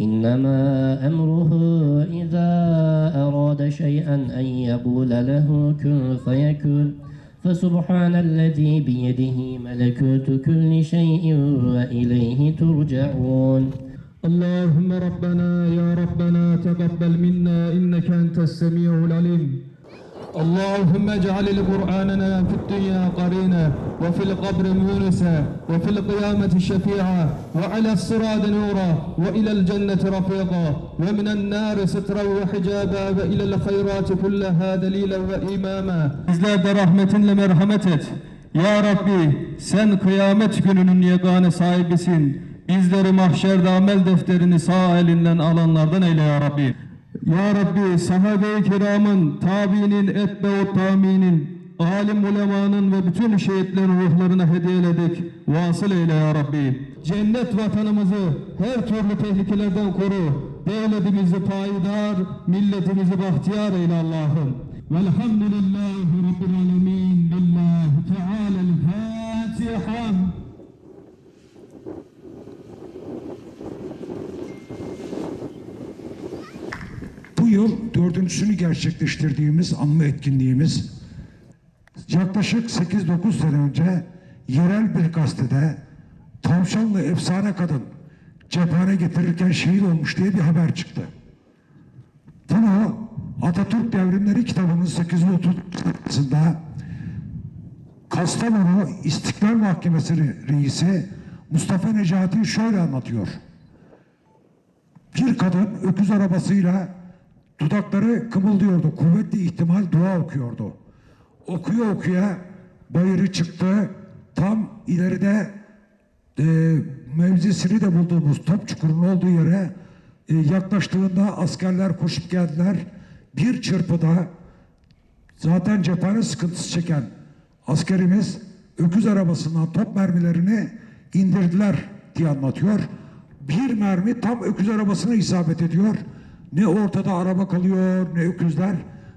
إنما أمره إذا أراد شيئا أن يقول له كن فيكون. فسبحان الذي بيده ملكوت كل شيء وإليه ترجعون. اللهم ربنا يا ربنا تقبل منا إنك أنت السميع العليم. اللهم اجعل القرآننا في الدنيا قرينا وفي القبر مونسا وفي القيامة شفيعا وعلى الصراط نورا وإلى الجنة رفيقا ومن النار سترا وحجابا وإلى الخيرات كلها دليلا وإماما Bizler de rahmetinle merhamet et. Ya Rabbi sen kıyamet gününün yegane sahibisin. Bizleri mahşerde amel defterini sağ elinden alanlardan eyle ya Rabbi. Ya Rabbi sahabe-i kiramın, tabiinin, etbe-u taminin, alim ulemanın ve bütün şehitlerin ruhlarına hediyeledik. Vasıl eyle ya Rabbi. Cennet vatanımızı her türlü tehlikelerden koru. Devletimizi payidar, milletimizi bahtiyar eyle Allah'ım. Velhamdülillahi Rabbil alemin. Lillahi Teala'l-Fatiha. Bu yıl dördüncüsünü gerçekleştirdiğimiz anma etkinliğimiz yaklaşık 8-9 sene önce yerel bir gazetede tavşanlı efsane kadın cephane getirirken şehit olmuş diye bir haber çıktı. Bunu Atatürk Devrimleri kitabının 830 sayfasında Kastamonu İstiklal Mahkemesi reisi Mustafa Necati şöyle anlatıyor. Bir kadın öküz arabasıyla dudakları kımıldıyordu. Kuvvetli ihtimal dua okuyordu. Okuya okuya bayırı çıktı. Tam ileride e, mevzisini de bulduğumuz top çukurun olduğu yere e, yaklaştığında askerler koşup geldiler. Bir çırpıda zaten cephane sıkıntısı çeken askerimiz öküz arabasından top mermilerini indirdiler diye anlatıyor. Bir mermi tam öküz arabasına isabet ediyor. Ne ortada araba kalıyor ne öküzler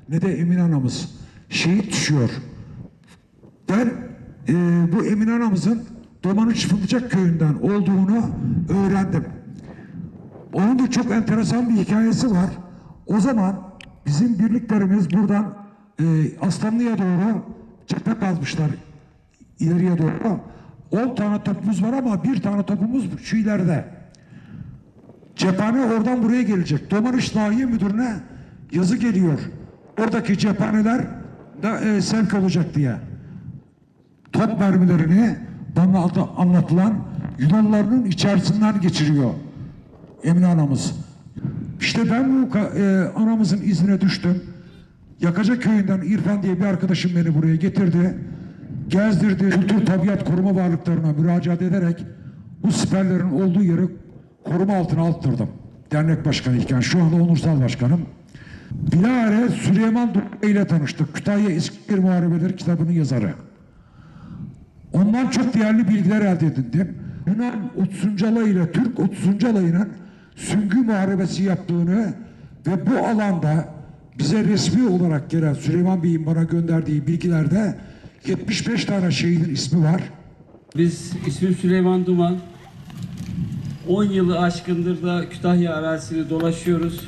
ne de Emin anamız. Şehit düşüyor. Ben e, bu Emin anamızın Domanıç Fındıcak köyünden olduğunu öğrendim. Onun da çok enteresan bir hikayesi var. O zaman bizim birliklerimiz buradan e, Aslanlı'ya doğru cephe kazmışlar ileriye doğru. 10 tane topumuz var ama bir tane topumuz şu ileride. Cephane oradan buraya gelecek. Domanış Nahiye Müdürü'ne yazı geliyor. Oradaki cephaneler da e, sevk olacak diye. Top mermilerini bana anlatılan Yunanlıların içerisinden geçiriyor Emine anamız. İşte ben bu e, anamızın izine düştüm. Yakaca köyünden İrfan diye bir arkadaşım beni buraya getirdi. Gezdirdi. Kültür Tabiat Koruma Varlıklarına müracaat ederek bu siperlerin olduğu yeri koruma altına alttırdım. Dernek başkanı iken şu anda onursal başkanım. Bilahare Süleyman Doğru ile tanıştık. Kütahya İskender Muharebeleri kitabının yazarı. Ondan çok değerli bilgiler elde edindim. Yunan 30. alayıyla Türk 30. alayının süngü muharebesi yaptığını ve bu alanda bize resmi olarak gelen Süleyman Bey'in bana gönderdiği bilgilerde 75 tane şehidin ismi var. Biz ismim Süleyman Duman. 10 yılı aşkındır da Kütahya arazisini dolaşıyoruz.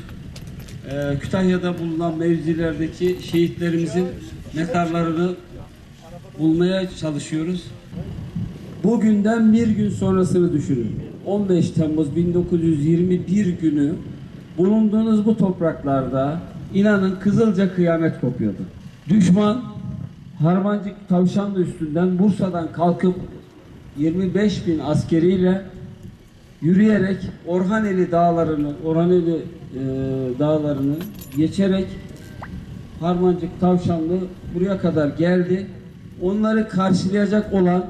Ee, Kütahya'da bulunan mevzilerdeki şehitlerimizin mezarlarını bulmaya çalışıyoruz. Bugünden bir gün sonrasını düşünün. 15 Temmuz 1921 günü bulunduğunuz bu topraklarda inanın Kızılca kıyamet kopuyordu. Düşman Harmancık Tavşanlı üstünden Bursa'dan kalkıp 25 bin askeriyle yürüyerek Orhaneli dağlarını, Orhaneli e, dağlarını geçerek Harmancık Tavşanlı buraya kadar geldi. Onları karşılayacak olan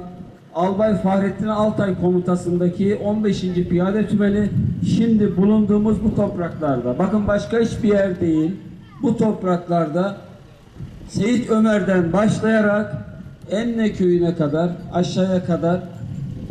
Albay Fahrettin Altay komutasındaki 15. Piyade Tümeni şimdi bulunduğumuz bu topraklarda. Bakın başka hiçbir yer değil. Bu topraklarda Seyit Ömer'den başlayarak Enne köyüne kadar aşağıya kadar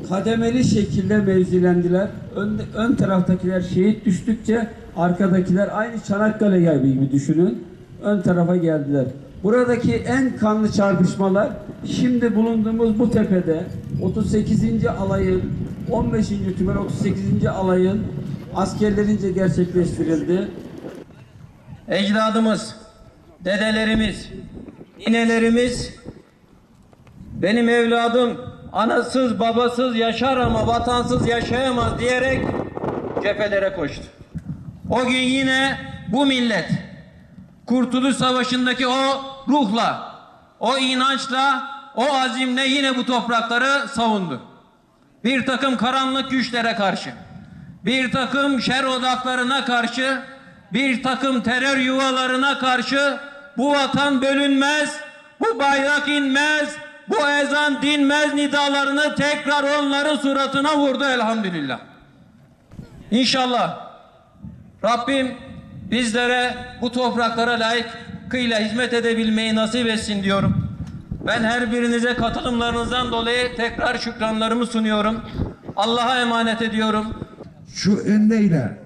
kademeli şekilde mevzilendiler. Ön, ön taraftakiler şehit düştükçe arkadakiler aynı Çanakkale gibi düşünün. Ön tarafa geldiler. Buradaki en kanlı çarpışmalar şimdi bulunduğumuz bu tepede 38. alayın 15. tümen 38. alayın askerlerince gerçekleştirildi. ecdadımız, dedelerimiz, ninelerimiz benim evladım anasız babasız yaşar ama vatansız yaşayamaz diyerek cephelere koştu. O gün yine bu millet Kurtuluş Savaşı'ndaki o ruhla, o inançla, o azimle yine bu toprakları savundu. Bir takım karanlık güçlere karşı, bir takım şer odaklarına karşı, bir takım terör yuvalarına karşı bu vatan bölünmez, bu bayrak inmez, bu ezan dinmez nidalarını tekrar onların suratına vurdu elhamdülillah. İnşallah Rabbim bizlere bu topraklara layıkıyla hizmet edebilmeyi nasip etsin diyorum. Ben her birinize katılımlarınızdan dolayı tekrar şükranlarımı sunuyorum. Allah'a emanet ediyorum. Şu enneyle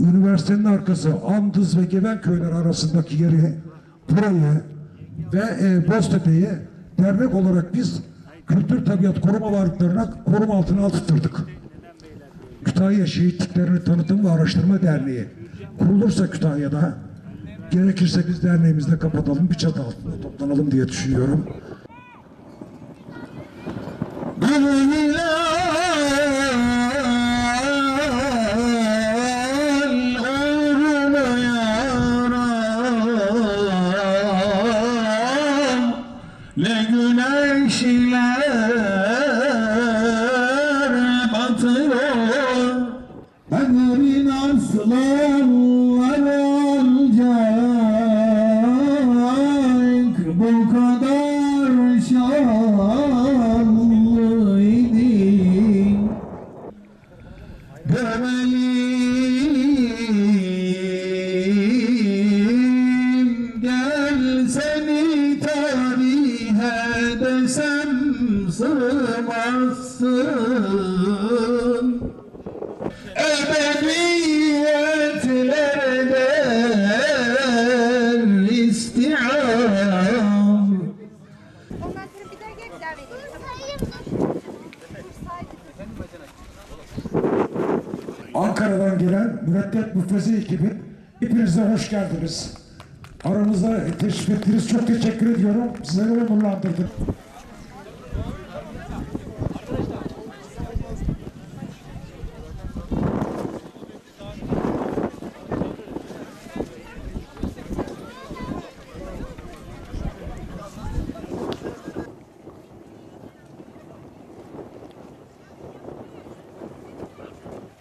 üniversitenin arkası Andız ve Geven köyleri arasındaki yeri burayı ve e, Boztepe'yi dernek olarak biz kültür tabiat koruma varlıklarına koruma altına aldırtırdık. Kütahya Şehitliklerini Tanıtım ve Araştırma Derneği kurulursa Kütahya'da gerekirse biz derneğimizde kapatalım bir çatı altında toplanalım diye düşünüyorum. Kaderin aslanları olacak. Bu kadar şanlıydı. Görelim Ankara'dan gelen mürekkep müfreze ekibi hepinize hoş geldiniz. Aramızda teşrif ettiniz. Çok teşekkür ediyorum. Sizleri onurlandırdık.